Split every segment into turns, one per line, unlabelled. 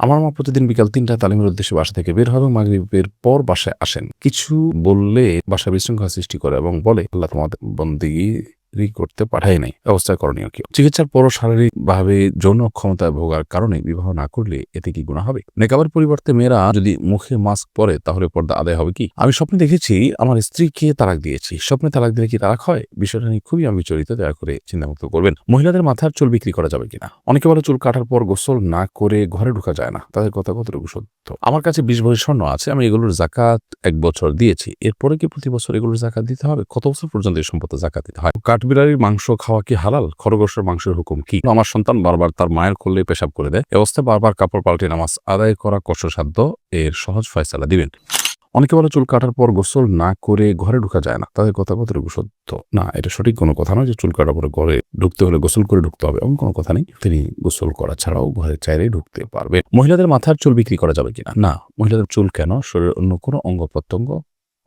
আমার মা প্রতিদিন বিকাল তিনটা তালিমের উদ্দেশ্যে বাসা থেকে বের হয় এবং মাগরীবের পর বাসায় আসেন। কিছু বললে বাসা বিশৃঙ্খলা সৃষ্টি করে এবং বলে, আল্লাহ তোমাদের বন্দিগি করতে পাঠায় নাই। অবস্থা করণীয় কি? চিকিৎসার পরও শারীরিক ভাবে যৌন ক্ষমতায় ভোগার কারণে বিবাহ না করলে এতে কি গুণা হবে? নেকাবের পরিবর্তে মেয়েরা যদি মুখে মাস্ক পরে, তাহলে পর্দা আদায় হবে কি? আমি স্বপ্নে দেখেছি, আমার স্ত্রীকে তালাক দিয়েছি। স্বপ্নে তালাক দিলে কি তালাক হয়? বিষয়টা নিয়ে খুবই আমি বিচলিত দয়া করে চিন্তামুক্ত করবেন। মহিলাদের মাথার চুল বিক্রি করা যাবে কিনা? অনেকে বলে চুল কাটার পর গোসল না করে ঘরে ঢুকা যায় না। তাদের কথা কতটুকু সত্য? আমার কাছে বিশ ভরি স্বর্ণ আছে, আমি এগুলোর জাকাত এক বছর দিয়েছি। এরপরে কি প্রতি বছর এগুলোর জাকাত দিতে হবে? কত বছর পর্যন্ত এই সম্পত্তি জাকাত দিতে হয়? কাঠবিড়ালির মাংস খাওয়া কি হালাল? খরগোশের মাংসের হুকুম কি? আমার সন্তান বারবার তার মায়ের করলে পেশাব করে দেয়। অবস্থায় বারবার কাপড় পাল্টে নামাজ আদায় করা কষ্টসাধ্য এর সহজ ফয়সালা দিবেন। অনেকে বলে চুল কাটার পর গোসল না করে ঘরে ঢুকা যায় না। তাদের কথা কতটুকু সত্য। না, এটা সঠিক কোনো কথা নয় যে চুল কাটার পরে ঘরে ঢুকতে হলে গোসল করে ঢুকতে হবে। এমন কোনো কথা নেই। তিনি গোসল করা ছাড়াও ঘরে চাইলেই ঢুকতে পারবে মহিলাদের মাথার চুল বিক্রি করা যাবে কিনা? না। মহিলাদের চুল কেন? শরীরের অন্য কোনো অঙ্গ প্রত্যঙ্গ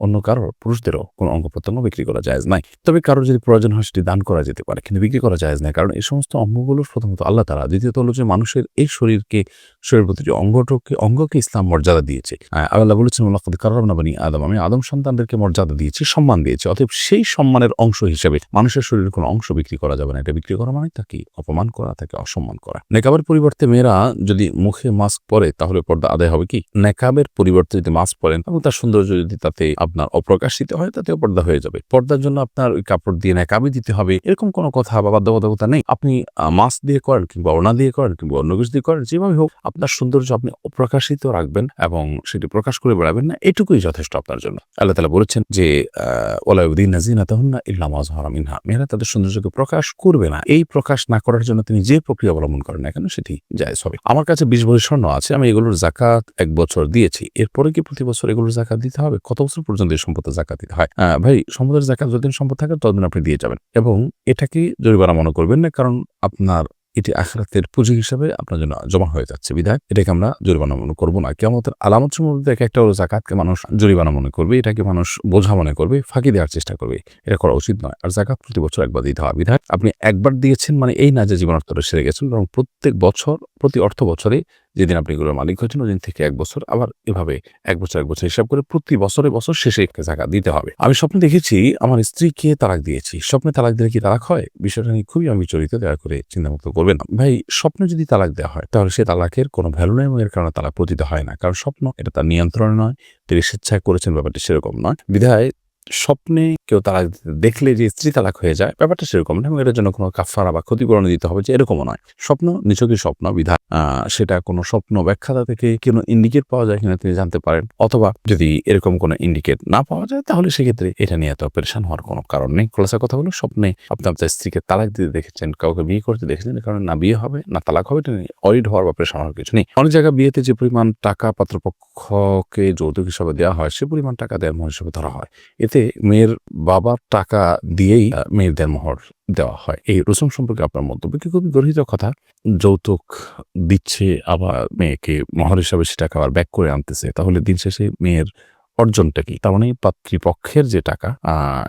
অন্য কারোর পুরুষদেরও কোনো অঙ্গ প্রত্যঙ্গ বিক্রি করা যায় নাই। তবে কারোর যদি প্রয়োজন হয় সেটি দান করা যেতে পারে, কিন্তু বিক্রি করা যায় নাই, কারণ এই সমস্ত অঙ্গগুলো প্রথমত আল্লাহ তারা দ্বিতীয়ত হলো যে মানুষের এই শরীরকে, শরীরের প্রতি যে অঙ্গটকে, অঙ্গকে ইসলাম মর্যাদা দিয়েছে। আল্লাহ বলেছেন আল্লাহ কারাম না বানি আদম আমি আদম সন্তানদেরকে মর্যাদা দিয়েছি, সম্মান দিয়েছি, অতএব সেই সম্মানের অংশ হিসেবে মানুষের শরীরের কোনো অংশ বিক্রি করা যাবে না। এটা বিক্রি করা মানে তাকে অপমান করা, তাকে অসম্মান করা। নেকাবের পরিবর্তে মেয়েরা যদি মুখে মাস্ক পরে, তাহলে পর্দা আদায় হবে কি? নেকাবের পরিবর্তে যদি মাস্ক পরেন, এবং তার সৌন্দর্য যদি তাতে আপনার অপ্রকাশিত হয়, তাতেও পর্দা হয়ে যাবে। পর্দার জন্য আপনার ওই কাপড় দিয়ে নেকাবি দিতে হবে। এরকম কোনো কথা বা বাধ্যবাধকতা নেই। আপনি মাস্ক দিয়ে করেন কিংবা ওনা দিয়ে করেন কিংবা অন্য কিছু দিয়ে করেন, যেভাবে হোক, আপনার সৌন্দর্য আপনি অপ্রকাশিত রাখবেন এবং সেটি প্রকাশ করে বেড়াবেন না। এটুকুই যথেষ্ট আপনার জন্য। আল্লাহ তালা বলেছেন যে ওলাউদ্দিন নাজিনা তখন না ইল্লাম মিনহা। মেয়েরা তাদের সৌন্দর্যকে প্রকাশ করবে না। এই প্রকাশ না করার জন্য তিনি যে প্রক্রিয়া অবলম্বন করেন না কেন, সেটি জায়জ হবে। আমার কাছে বিশ ভরি স্বর্ণ আছে, আমি এগুলোর জাকাত এক বছর দিয়েছি। এরপরে কি প্রতি বছর এগুলোর জাকাত দিতে হবে? কত বছর এই সম্পদের জাকাত দিতে হয়। ভাই, সম্পদের জাকাত যতদিন সম্পদ থাকে ততদিন আপনি দিয়ে যাবেন। এবং এটাকে জরিমানা মনে করবেন না, কারণ আপনার এটি আখরাতের পুঁজি হিসাবে আপনার জন্য জমা হয়ে যাচ্ছে, বিধায়। এটাকে আমরা জরিমানা মনে করব না। কেমতের আলামত এক একটা হলো জাকাতকে মানুষ জরিমানা মনে করবে, এটাকে মানুষ বোঝা মনে করবে, ফাঁকি দেওয়ার চেষ্টা করবে। এটা করা উচিত নয়। আর জাকাত প্রতি বছর একবার দিতে হয়, বিধায়। আপনি একবার দিয়েছেন মানে এই না যে জীবনার্থটা সেরে গেছেন, বরং প্রত্যেক বছর, প্রতি অর্থ বছরে যেদিন আপনি এগুলোর মালিক হয়েছেন ওই দিন থেকে এক বছর আবার এভাবে এক বছর এক বছর হিসাব করে প্রতি বছরে বছর শেষে একটা জায়গা দিতে হবে। আমি স্বপ্নে দেখেছি, আমার স্ত্রীকে তালাক দিয়েছি। স্বপ্নে তালাক দিলে কি তালাক হয়? বিষয়টা নিয়ে খুবই আমি চরিত দয়া করে চিন্তামুক্ত করবে না। ভাই, স্বপ্নে যদি তালাক দেওয়া হয়, তাহলে সে তালাকের কোনো ভ্যালু নেই এবং এর কারণে তালাক পতিত হয় না। কারণ স্বপ্ন এটা তার নিয়ন্ত্রণে নয়, তিনি স্বেচ্ছায় করেছেন ব্যাপারটি সেরকম নয়। বিধায় স্বপ্নে কেউ তালাক দেখলে যে স্ত্রী তালাক হয়ে যায়, ব্যাপারটা সেরকম না এবং এটার জন্য কোনো কাফারা বা ক্ষতিপূরণ দিতে হবে যে এরকমও নয়। স্বপ্ন নিছকই স্বপ্ন, বিধান সেটা কোনো স্বপ্ন ব্যাখ্যাতা থেকে কোনো ইন্ডিকেট পাওয়া যায় কিনা তিনি জানতে পারেন। অথবা যদি এরকম কোনো ইন্ডিকেট না পাওয়া যায়, তাহলে সেক্ষেত্রে এটা নিয়ে এত পরেশান হওয়ার কোনো কারণ নেই। খোলাসা কথা হলো, স্বপ্নে আপনি আপনার স্ত্রীকে তালাক দিতে দেখেছেন, কাউকে বিয়ে করতে দেখেছেন কারণে না বিয়ে হবে, না তালাক হবে, এটা নিয়ে অরিড হওয়ার বা পরেশান হওয়ার কিছু নেই। অনেক জায়গায় বিয়েতে যে পরিমাণ টাকা পাত্রপক্ষকে যৌতুক হিসাবে দেওয়া হয়, সে পরিমাণ টাকা দেওয়ার হিসাবে ধরা হয়। এতে মেয়ের বাবার টাকা দিয়েই মেয়েদের মোহর দেওয়া হয়। এই রসুম সম্পর্কে আপনার মন্তব্য কি? খুবই গর্হিত কথা। যৌতুক দিচ্ছে, আবার মেয়েকে মহর হিসাবে সেটাকে আবার ব্যাক করে আনতেছে। তাহলে দিন শেষে মেয়ের অর্জনটা কি? তার মানে পাতৃপক্ষের যে টাকা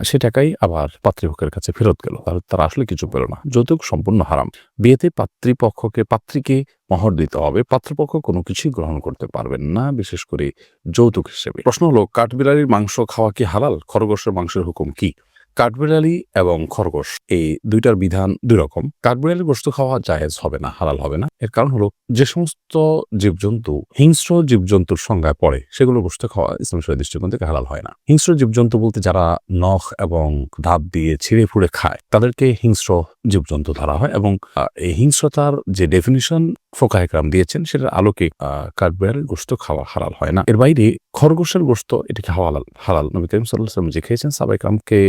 সে টাকাই আবার পাতৃপক্ষের কাছে ফেরত গেল। তাহলে তারা আসলে কিছু পেল না যৌতুক সম্পূর্ণ হারাম। বিয়েতে পাতৃপক্ষকে, পাত্রীকে মহর দিতে হবে। পাত্রপক্ষ কোনো কিছুই গ্রহণ করতে পারবেন না, বিশেষ করে যৌতুক হিসেবে। প্রশ্ন হলো, কাঠবিড়ালির মাংস খাওয়া কি হালাল? খরগোশের মাংসের হুকুম কি? কাঠবিড়ালি এবং খরগোশ, এই দুইটার বিধান দুই রকম কাঠবিড়ালির গোস্ত খাওয়া জায়েজ হবে না, হালাল হবে না। এর কারণ হলো, যে সমস্ত জীবজন্তু, হিংস্র জীবজন্তুর সংজ্ঞায় পড়ে, সেগুলো গোস্ত খাওয়া ইসলাম শরীর দৃষ্টিকোণ থেকে হালাল হয় না। হিংস্র জীবজন্তু বলতে যারা নখ এবং ধাপ দিয়ে ছিঁড়ে ফুড়ে খায়, তাদেরকে হিংস্র জীবজন্তু ধরা হয় এবং এই হিংস্রতার যে ডেফিনিশন ফোকায়করাম দিয়েছেন, সেটার আলোকে কাঠবিড়ালির গোস্ত খাওয়া হালাল হয় না। এর বাইরে খরগোশের গোস্ত এটাকে হালাল হালাল। নবী করিম সাল্লাম যে খেয়েছেন সাবাইকরামকে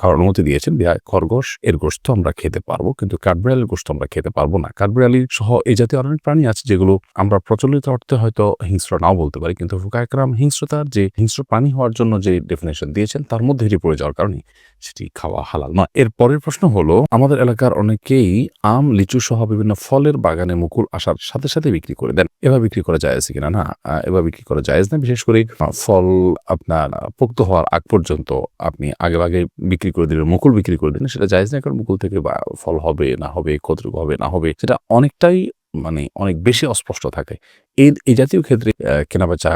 খাওয়ার অনুমতি দিয়েছেন খরগোশ এর গোস্ত আমরা খেতে পারব, কিন্তু কাঠবিড়ালির গোস্ত আমরা খেতে পারব না। কাঠবিড়ালি সহ এই জাতীয় অনেক প্রাণী আছে যেগুলো আমরা প্রচলিত অর্থে হয়তো হিংস্র নাও বলতে পারি, কিন্তু ফুকায়করাম হিংস্রতার যে হিংস্র প্রাণী হওয়ার জন্য যে ডেফিনেশন দিয়েছেন, তার মধ্যে এটি পড়ে যাওয়ার কারণে সেটি খাওয়া হালাল নয়। এর পরের প্রশ্ন হলো, আমাদের এলাকার অনেকেই আম, লিচু সহ বিভিন্ন ফলের বাগানে মুকুল আসার সাথে সাথে বিক্রি করে দেন। এবার বিক্রি করা যায় আছে কিনা? না এবার বিক্রি করা যায় না। বিশেষ করে ফল আপনার পোক্ত হওয়ার আগ পর্যন্ত আপনি আগে আগে বিক্রি করে দিলেন মুকুল বিক্রি করে দিলেন সেটা যায় না। কারণ মুকুল থেকে ফল হবে, না হবে, কতটুকু হবে, না হবে, সেটা অনেকটাই মানে অনেক বেশি অস্পষ্ট থাকে। এই এই জাতীয় ক্ষেত্রে কেনাবেচা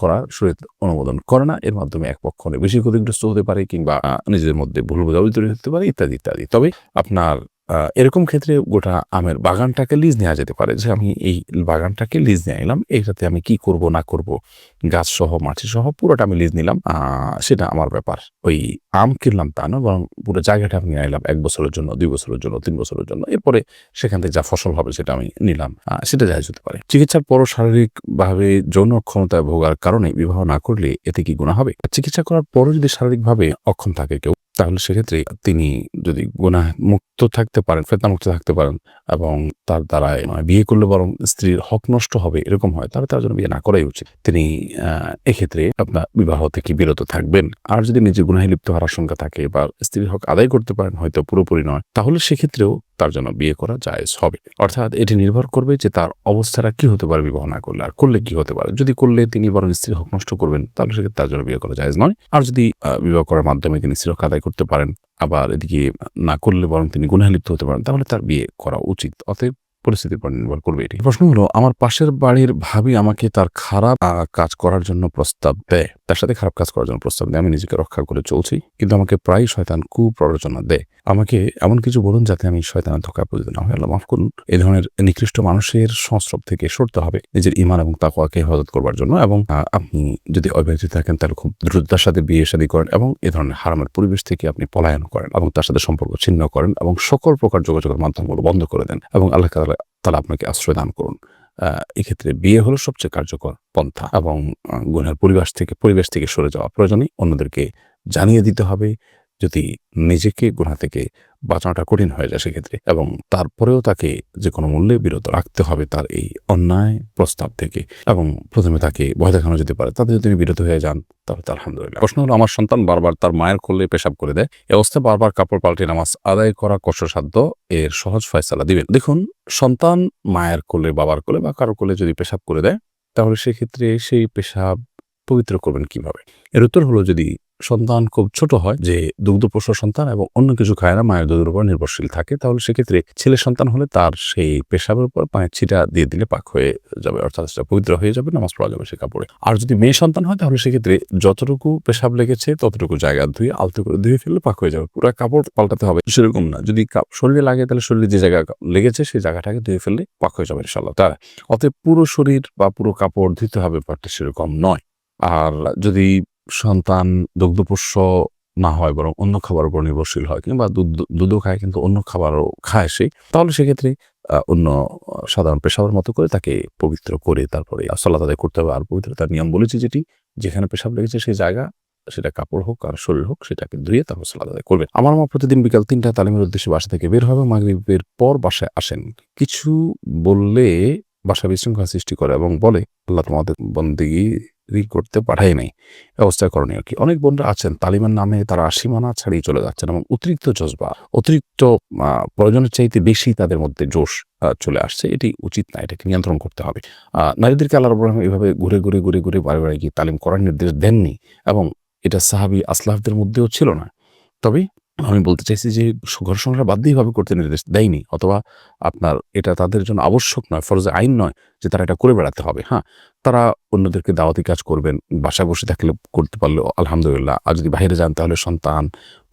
করা শরীর অনুমোদন করে না। এর মাধ্যমে এক পক্ষ অনেক বেশি ক্ষতিগ্রস্ত হতে পারে কিংবা নিজেদের মধ্যে ভুল বোঝাবুঝি তৈরি হতে পারে, ইত্যাদি ইত্যাদি। তবে আপনার এরকম ক্ষেত্রে গোটা আমের বাগানটাকে লিজ নেওয়া যেতে পারে। যে আমি এই বাগানটাকে লিজ নিয়ে নিলাম এইটাতে আমি কি করব, না করব, গাছ সহ, মাটি সহ, পুরোটা আমি লিজ নিলাম। সেটা আমার ব্যাপার। ওই আম কিনলাম তা না, বরং পুরো জায়গাটা আমি নিয়ে নিলাম এক বছরের জন্য, দুই বছরের জন্য, তিন বছরের জন্য। এরপরে সেখান থেকে যা ফসল হবে সেটা আমি নিলাম। সেটা যায় যেতে পারে। চিকিৎসার পরও শারীরিকভাবে যৌন অক্ষমতায় ভোগার কারণে বিবাহ না করলে এতে কি গুণা হবে? চিকিৎসা করার পরও যদি শারীরিকভাবে অক্ষম থাকে কেউ তাহলে সেক্ষেত্রে তিনি যদি গুণা মুক্ত থাকতে পারেন ফেতনা মুক্ত থাকতে পারেন এবং তার দ্বারা বিয়ে করলে বরং স্ত্রীর হক নষ্ট হবে এরকম হয়, তাহলে তার জন্য বিয়ে না করাই উচিত। তিনি এক্ষেত্রে আপনার বিবাহ থেকে বিরত থাকবেন। আর যদি নিজের গুনাহে লিপ্ত হওয়ার আশঙ্কা থাকে বা স্ত্রীর হক আদায় করতে পারেন, হয়তো পুরোপুরি নয়, তাহলে সেক্ষেত্রেও তার জন্য বিয়ে করা জায়েজ হবে। অর্থাৎ এটি নির্ভর করবে যে তার অবস্থাটা কি হতে পারে বিবাহ না করলে, আর করলে কি হতে পারে? যদি করলে তিনি বরং স্ত্রীর হক নষ্ট করবেন, তাহলে সেক্ষেত্রে তার জন্য বিয়ে করা জায়েজ নয়। আর যদি বিবাহ করার মাধ্যমে তিনি স্ত্রীর হক আদায় করতে পারেন, আবার এদিকে না করলে বরং তিনি গুণালিপ্ত লিপ্ত হতে পারেন, তাহলে তার বিয়ে করা উচিত। অতএব পরিস্থিতির উপর নির্ভর করবে এটি। প্রশ্ন হলো, আমার পাশের বাড়ির ভাবি আমাকে তার খারাপ কাজ করার জন্য প্রস্তাব দেয়। তার সাথে খারাপ কাজ করার জন্য প্রস্তাব দেয়। আমি নিজেকে রক্ষা করে চলছি, কিন্তু আমাকে প্রায় শয়তান কুপ্ররোচনা দেয়। আমাকে এমন কিছু বলুন যাতে আমি শয়তানের ধোকা পরিচিত না হয় আল্লাহ মাফ করুন। এই ধরনের নিকৃষ্ট মানুষের সংস্রব থেকে সরতে হবে নিজের ইমান এবং তাকওয়াকে হেফাজত করবার জন্য এবং আপনি যদি অব্যাহত থাকেন তাহলে খুব দ্রুততার সাথে বিয়ে শাদী করেন এবং এ ধরনের হারামের পরিবেশ থেকে আপনি পলায়ন করেন এবং তার সাথে সম্পর্ক ছিন্ন করেন এবং সকল প্রকার যোগাযোগের মাধ্যমগুলো বন্ধ করে দেন এবং আল্লাহ তাহলে আপনাকে আশ্রয় দান করুন। এক্ষেত্রে বিয়ে হলো সবচেয়ে কার্যকর পন্থা এবং গুনার পরিবেশ থেকে পরিবেশ থেকে সরে যাওয়া প্রয়োজনে অন্যদেরকে জানিয়ে দিতে হবে। যদি নিজেকে গুণা থেকে বাঁচানোটা কঠিন হয়ে যায় সেক্ষেত্রে। এবং তারপরেও তাকে যে কোনো মূল্যে বিরত রাখতে হবে তার এই অন্যায় প্রস্তাব থেকে। এবং প্রথমে তাকে ভয় দেখানো যেতে পারে। তাতে যদি তিনি বিরত হয়ে যান, তাহলে তো আলহামদুলিল্লাহ। প্রশ্ন হলো, আমার সন্তান বারবার তার মায়ের কোলে পেশাব করে দেয়? এ অবস্থায় বারবার কাপড় পাল্টে নামাজ আদায় করা কষ্টসাধ্য এর সহজ ফয়সালা দিবেন। দেখুন, সন্তান মায়ের কোলে, বাবার কোলে বা কারও কোলে যদি পেশাব করে দেয়, তাহলে সেক্ষেত্রে সেই পেশাব পবিত্র করবেন কীভাবে? এর উত্তর হলো, যদি সন্তান খুব ছোট হয়, যে দুগ্ধপোষ্য সন্তান এবং অন্য কিছু খায় না, মায়ের দুধের উপর নির্ভরশীল থাকে, তাহলে সেক্ষেত্রে ছেলে সন্তান হলে তার সেই পেশাবের উপর পায়ের ছিটা দিয়ে দিলে পাক হয়ে যাবে, অর্থাৎ সেটা পবিত্র হয়ে যাবে নামাজ পড়া যাবে সে কাপড়ে। আর যদি মেয়ে সন্তান হয়, তাহলে সেক্ষেত্রে যতটুকু পেশাব লেগেছে, ততটুকু জায়গা ধুয়ে, আলতো করে ধুয়ে ফেললে পাক হয়ে যাবে, পুরো কাপড় পাল্টাতে হবে। সেরকম না, যদি শরীরে লাগে, তাহলে শরীরে যে জায়গা লেগেছে, সেই জায়গাটাকে ধুয়ে ফেললে পাক হয়ে যাবে ইনশাল্লাহ তার অতএব পুরো শরীর বা পুরো কাপড় ধুতে হবে, ব্যাপারটা সেরকম নয়। আর যদি সন্তান দুগ্ধপোষ্য না হয় বরং অন্য খাবার উপর নির্ভরশীল হয় কিংবা দুধ, দুধও খায় কিন্তু অন্য খাবারও খায় সে, তাহলে সেক্ষেত্রে অন্য সাধারণ পেশাবের মতো করে তাকে পবিত্র করে তারপরে সলাত তাদের করতে হবে। আর পবিত্রতার নিয়ম বলেছি যেটি, যেখানে পেশাব লেগেছে সেই জায়গা, সেটা কাপড় হোক আর শরীর হোক সেটাকে ধুয়ে তারপর সালাদ আদায় করবেন আমার মা প্রতিদিন বিকাল তিনটা তালিমের উদ্দেশ্যে বাসা থেকে বের হবে মাগরিবের পর বাসায় আসেন। কিছু বললে বাসা বিশৃঙ্খলা সৃষ্টি করে এবং বলে, আল্লাহ তোমাদের বন্দিগি করতে পাঠাই নাই। ব্যবস্থা করণীয় কি। অনেক বোনরা আছেন তালিমের নামে তারা সীমানা ছাড়িয়ে চলে যাচ্ছেন এবং অতিরিক্ত জজবা, অতিরিক্ত প্রয়োজনের চাইতে বেশি তাদের মধ্যে জোশ চলে আসছে। এটি উচিত না, এটাকে নিয়ন্ত্রণ করতে হবে। নারীদেরকে আল্লাহ আলামিন এভাবে ঘুরে ঘুরে ঘুরে ঘুরে বারে বারে গিয়ে তালিম করার নির্দেশ দেননি এবং এটা সাহাবি আসলাফদের মধ্যেও ছিল না। তবে আমি বলতে চাইছি যে ঘর সংসার দিয়ে করতে নির্দেশ দেয়নি অথবা আপনার এটা তাদের জন্য আবশ্যক নয়, ফরজে আইন নয় যে তারা এটা করে বেড়াতে হবে হ্যাঁ? তারা অন্যদেরকে দাওয়াতি কাজ করবেন, বাসায় বসে থাকলে করতে পারলে আলহামদুলিল্লাহ, আর যদি বাইরে যান তাহলে সন্তান,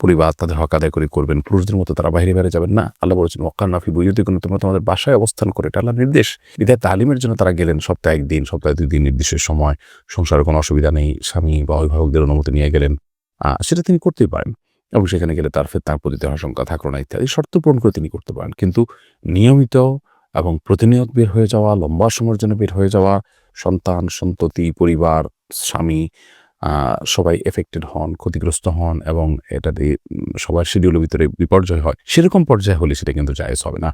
পরিবার তাদের হক আদায় করে করবেন, পুরুষদের মতো তারা বাইরে বাইরে যাবেন, না? আল্লাহ বলেছেন ওকার নাফি বইতে কোনো তোমরা তোমাদের বাসায় অবস্থান করে, এটা আল্লাহ নির্দেশ। বিদায় তালিমের জন্য তারা গেলেন সপ্তাহে একদিন, সপ্তাহে দুই দিন নির্দিষ্ট সময়, সংসারে কোনো অসুবিধা নেই, স্বামী বা অভিভাবকদের অনুমতি নিয়ে গেলেন সেটা তিনি করতেই পারেন। এবং সেখানে গেলে তার ফের, তার প্রতি আশঙ্কা থাকল না ইত্যাদি। শর্ত পূরণ করে তিনি করতে পারেন। কিন্তু নিয়মিত এবং প্রতিনিয়ত বের হয়ে যাওয়া, লম্বা সময়ের জন্য বের হয়ে যাওয়া, সন্তান, সন্ততি, পরিবার, স্বামী সবাই এফেক্টেড হন, ক্ষতিগ্রস্ত হন এবং এটা দিয়ে সবার শিডিউলের ভিতরে বিপর্যয় হয়। সেরকম পর্যায়ে হলে সেটা কিন্তু জায়েজ হবে না।